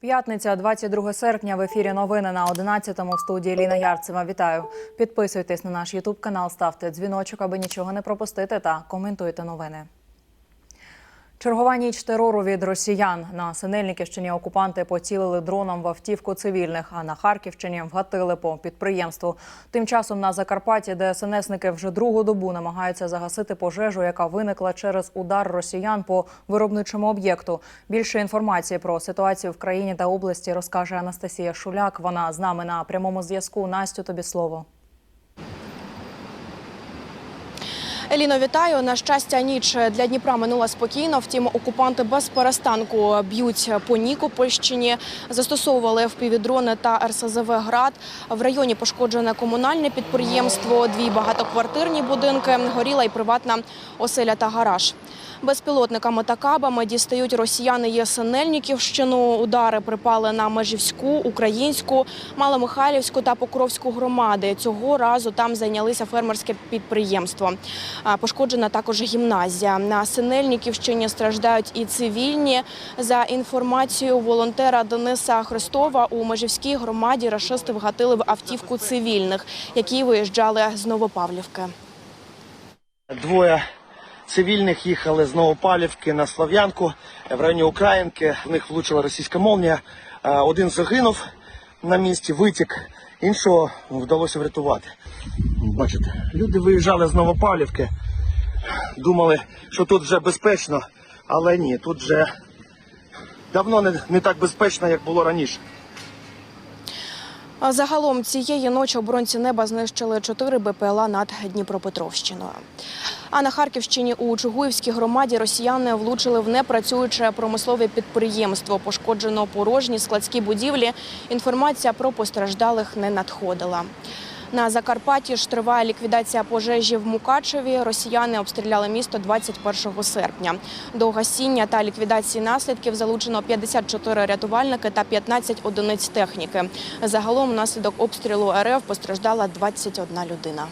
П'ятниця, 22 серпня. В ефірі новини на 11-му в студії Ліна Ярцева. Вітаю. Підписуйтесь на наш Ютуб канал, ставте дзвіночок, аби нічого не пропустити, та коментуйте новини. Чергова ніч терору від росіян на Синельниківщині окупанти поцілили дроном в автівку цивільних, а на Харківщині вгатили по підприємству. Тим часом на Закарпатті ДСНСники вже другу добу намагаються загасити пожежу, яка виникла через удар росіян по виробничому об'єкту. Більше інформації про ситуацію в країні та області розкаже Анастасія Шуляк. Вона з нами на прямому зв'язку. Настю, тобі слово. Еліно, вітаю. На щастя, ніч для Дніпра минула спокійно. Втім, окупанти без перестанку б'ють по Нікопольщині, застосовували впівдрони та РСЗВ град. В районі пошкоджене комунальне підприємство, дві багатоквартирні будинки, горіла й приватна оселя та гараж. Безпілотниками та кабами дістають росіяни Єсенельниківщину. Удари припали на Межівську, Українську, Маломихайлівську та Покровську громади. Цього разу там зайнялися фермерське підприємство. Пошкоджена також гімназія. На Синельниківщині страждають і цивільні. За інформацією волонтера Дениса Христова, у Межівській громаді рашисти вгатили в автівку цивільних, які виїжджали з Новопавлівки. Двоє цивільних їхали з Новопалівки на Слав'янку в районі Українки. В них влучила російська молнія. Один загинув на місці, витік, іншого вдалося врятувати. Бачите, люди виїжджали з Новопавлівки, думали, що тут вже безпечно, але ні, тут вже давно не, не так безпечно, як було раніше. Загалом цієї ночі оборонці неба знищили чотири БПЛА над Дніпропетровщиною. А на Харківщині у Чугуївській громаді росіяни влучили в непрацююче промислове підприємство. Пошкоджено порожні складські будівлі. Інформація про постраждалих не надходила. На Закарпатті ж триває ліквідація пожежі в Мукачеві. Росіяни обстріляли місто 21 серпня. До гасіння та ліквідації наслідків залучено 54 рятувальники та 15 одиниць техніки. Загалом внаслідок обстрілу РФ постраждала 21 людина.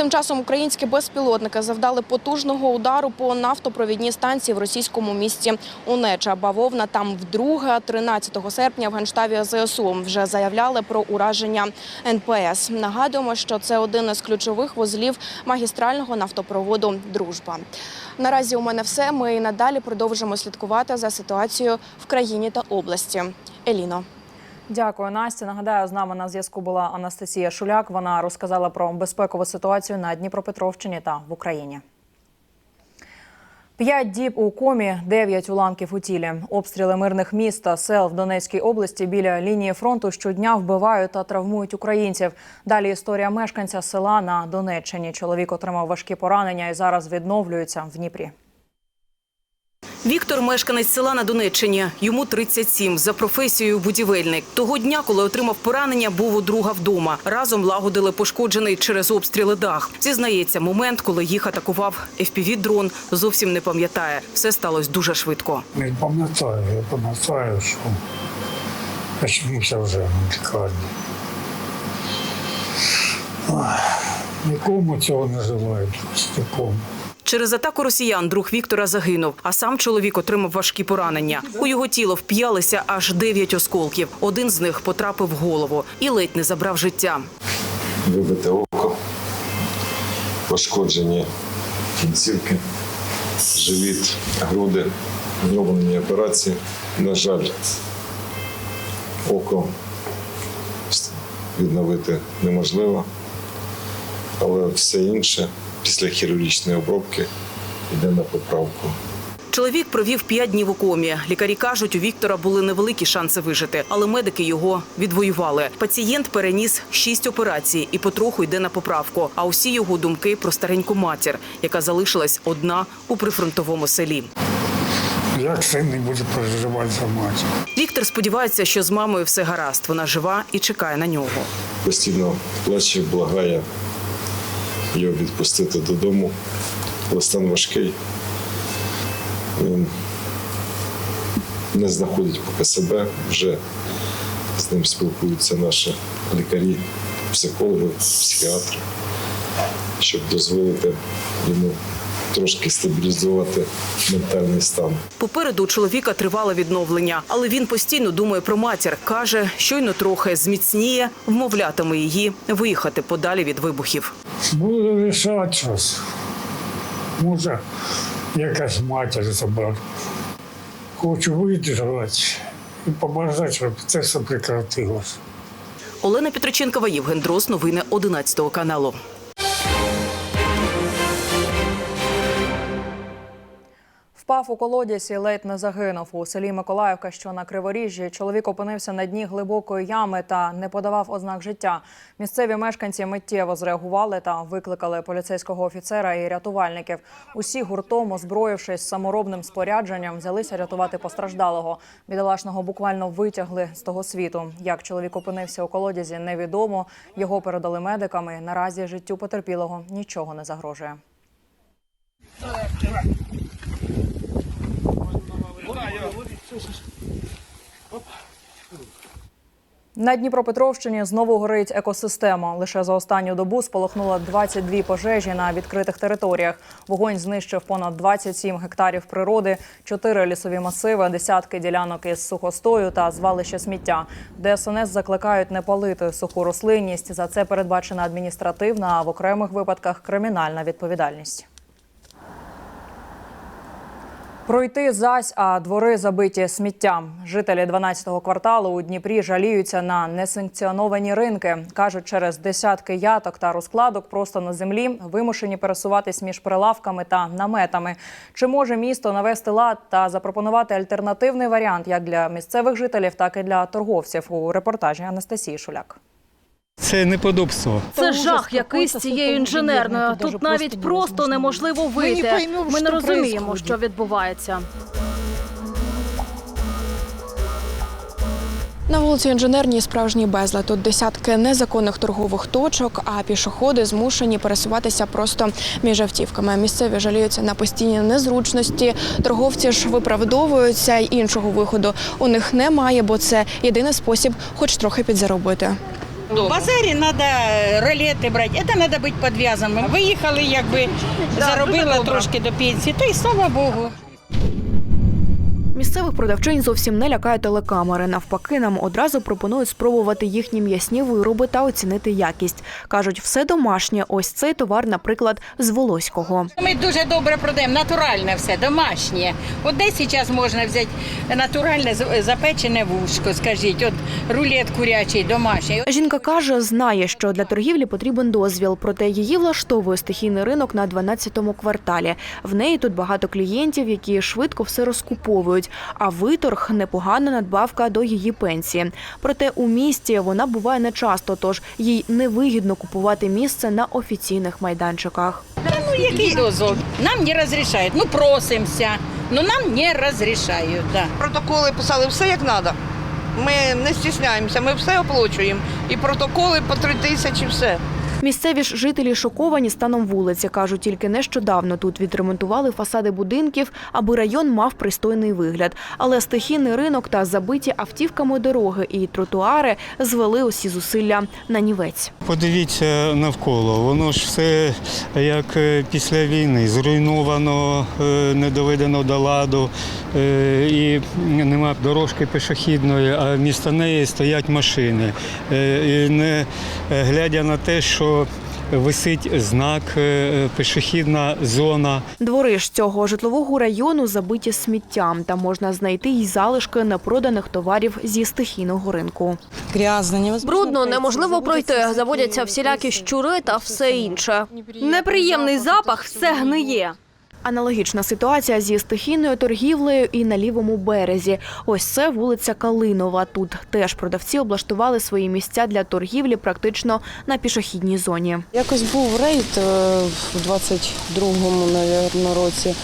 Тим часом українські безпілотники завдали потужного удару по нафтопровідній станції в російському місті Унеча. Бавовна там вдруге, 13 серпня в генштабі ЗСУ вже заявляли про ураження НПС. Нагадуємо, що це один із ключових вузлів магістрального нафтопроводу Дружба. Наразі у мене все. Ми і надалі продовжимо слідкувати за ситуацією в країні та області. Еліно. Дякую, Настя. Нагадаю, з нами на зв'язку була Анастасія Шуляк. Вона розказала про безпекову ситуацію на Дніпропетровщині та в Україні. П'ять діб у комі, дев'ять уламків у тілі. Обстріли мирних міст та сел в Донецькій області біля лінії фронту щодня вбивають та травмують українців. Далі історія мешканця села на Донеччині. Чоловік отримав важкі поранення і зараз відновлюється в Дніпрі. Віктор мешканець села на Донеччині. Йому 37, за професією будівельник. Того дня, коли отримав поранення, був у друга вдома. Разом лагодили пошкоджений через обстріли дах. Зізнається, момент, коли їх атакував FPV-дрон, зовсім не пам'ятає. Все сталося дуже швидко. Не пам'ятаю, я пам'ятаю, що очнувся вже в лікарні. Нікому цього не желаю, нікому. Через атаку росіян друг Віктора загинув, а сам чоловік отримав важкі поранення. У його тіло вп'ялися аж дев'ять осколків. Один з них потрапив в голову і ледь не забрав життя. вибите око, пошкоджені кінцівки, живіт, груди, зроблені операції. На жаль, око відновити неможливо, але все інше після хірургічної обробки йде на поправку. Чоловік провів п'ять днів у комі. Лікарі кажуть, у Віктора були невеликі шанси вижити, але медики його відвоювали. Пацієнт переніс шість операцій і потроху йде на поправку. А усі його думки про стареньку матір, яка залишилась одна у прифронтовому селі. Як син не буде переживати за матір? Віктор сподівається, що з мамою все гаразд. Вона жива і чекає на нього. Постійно плаче, благає його відпустити додому. Але стан важкий. Він не знаходить поки себе. Вже з ним спілкуються наші лікарі, психологи, психіатри. щоб дозволити йому трошки стабілізувати ментальний стан. Попереду у чоловіка тривале відновлення, але він постійно думає про матір. каже, щойно трохи зміцніє, вмовлятиме її виїхати подалі від вибухів. Буду рішати щось. Може, якась матір забрати. Хочу витримати і побажати, щоб це все прекратилось. Олена Петриченкова, Євген Дрос. Новини 11 каналу. Впав у колодязь і ледь не загинув у селі Миколаївка, що на Криворіжжі. Чоловік опинився на дні глибокої ями та не подавав ознак життя. Місцеві мешканці миттєво зреагували та викликали поліцейського офіцера і рятувальників. Усі гуртом, озброївшись саморобним спорядженням, взялися рятувати постраждалого. Бідолашного буквально витягли з того світу. Як чоловік опинився у колодязі, невідомо. Його передали медикам. і Наразі життю потерпілого нічого не загрожує. На Дніпропетровщині знову горить екосистема. Лише за останню добу сполохнуло 22 пожежі на відкритих територіях. Вогонь знищив понад 27 гектарів природи, 4 лісові масиви, десятки ділянок із сухостою та звалище сміття. ДСНС закликають не палити суху рослинність. За це передбачена адміністративна, а в окремих випадках кримінальна відповідальність. Пройти зась, а двори забиті сміттям. Жителі 12-го кварталу у Дніпрі жаліються на несанкціоновані ринки. кажуть, через десятки яток та розкладок просто на землі вимушені пересуватись між прилавками та наметами. Чи може місто навести лад та запропонувати альтернативний варіант як для місцевих жителів, так і для торговців у репортажі Анастасії Шуляк. Це неподобство. Це жах якийсь з цією інженерною. Тут навіть просто неможливо вийти. Ми не розуміємо, що відбувається. На вулиці інженерній справжній безлад. Тут десятки незаконних торгових точок, а пішоходи змушені пересуватися просто між автівками. Місцеві жаліються на постійні незручності. Торговці ж виправдовуються, й іншого виходу у них немає, бо це єдиний спосіб, хоч трохи підзаробити. В базарі треба ролети брати, це треба бути підв'язаним. Виїхали, якби заробила трошки до пенсії, та й слава Богу. Місцевих продавчинь зовсім не лякають телекамери. Навпаки, нам одразу пропонують спробувати їхні м'ясні вироби та оцінити якість. кажуть, все домашнє. Ось цей товар, наприклад, з Волоського. Ми дуже добре продаємо, натуральне все, домашнє. От де зараз можна взяти натуральне запечене вушко, скажіть, от рулет курячий, домашній. Жінка каже, знає, що для торгівлі потрібен дозвіл, проте її влаштовує стихійний ринок на 12-му кварталі. В неї тут багато клієнтів, які швидко все розкуповують. А виторг непогана надбавка до її пенсії. Проте у місті вона буває нечасто, тож їй невигідно купувати місце на офіційних майданчиках. Ну який дозвол? Нам не розрішають. Ну просимося, але нам не розрішають. Да. Протоколи писали все як треба. Ми не стісняємося, ми все оплачуємо. І протоколи по три тисячі, все. Місцеві ж жителі шоковані станом вулиці. Кажуть, тільки нещодавно тут відремонтували фасади будинків, аби район мав пристойний вигляд. Але стихійний ринок та забиті автівками дороги і тротуари звели усі зусилля на нівець. Подивіться навколо. Воно ж все як е, після війни. Зруйновано, е, не доведено до ладу, е, і нема дорожки пішохідної, а вмісто неї стоять машини. І не глядя на те, що висить знак е, пішохідна зона. Двори ж цього житлового району забиті сміттям, та можна знайти й залишки непроданих товарів зі стихійного ринку. Брудно, неможливо пройти. Заводяться всілякі щури та все інше. Неприємний запах, все гниє. Аналогічна ситуація зі стихійною торгівлею і на лівому березі. Ось це вулиця Калинова. Тут теж продавці облаштували свої місця для торгівлі практично на пішохідній зоні. Якось був рейд у в 22-му, навірно, році,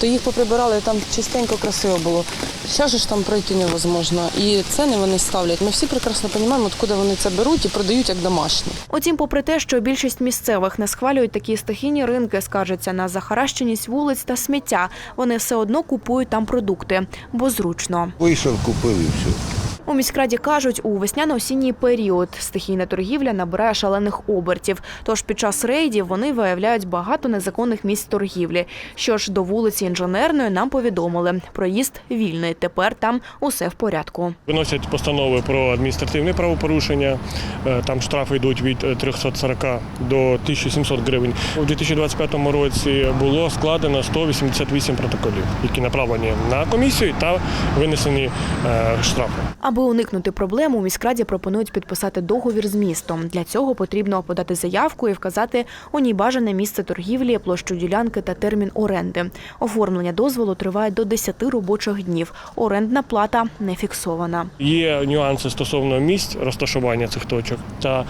то їх поприбирали, там чистенько, красиво було. Зараз ж там пройти невозможно. І ціни вони ставлять. Ми всі прекрасно розуміємо, откуда вони це беруть і продають як домашні. Утім, попри те, що більшість місцевих не схвалюють такі стихійні ринки, скаржаться на захаращеність вулиць та сміття. Вони все одно купують там продукти, бо зручно. Вийшов, купив і все. У міськраді кажуть, у весняно-осінній період стихійна торгівля набирає шалених обертів. Тож під час рейдів вони виявляють багато незаконних місць торгівлі. Що ж до вулиці інженерної нам повідомили, проїзд вільний. Тепер там усе в порядку. Виносять постанови про адміністративне правопорушення. Е, Там штрафи йдуть від е, 340 до 1700 гривень. У 2025 році було складено 188 протоколів, які направлені на комісію та винесені е, штрафи. Аби уникнути проблем, у міськраді пропонують підписати договір з містом. Для цього потрібно подати заявку і вказати у ній бажане місце торгівлі, площу ділянки та термін оренди. Оформлення дозволу триває до 10 робочих днів. Орендна плата не фіксована. Є нюанси стосовно місць розташування цих точок та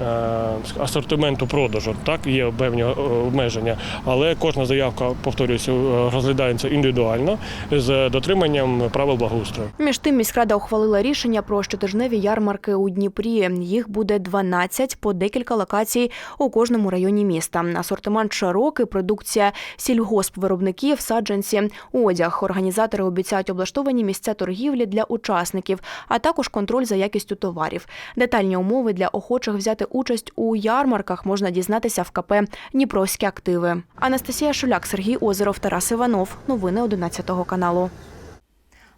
е, асортименту продажу. Так, є певні е, обмеження, але кожна заявка, повторююся, е, розглядається індивідуально з дотриманням правил благоустрою. Між тим, міськрада рішення про щотижневі ярмарки у Дніпрі. Їх буде 12 по декілька локацій у кожному районі міста. Асортимент широкий, продукція сільгоспвиробників, саджанці, одяг. Організатори обіцяють облаштовані місця торгівлі для учасників, а також контроль за якістю товарів. Детальні умови для охочих взяти участь у ярмарках можна дізнатися в КП Дніпровські активи. Анастасія Шуляк, Сергій Озеров, Тарас Іванов. Новини 11 каналу.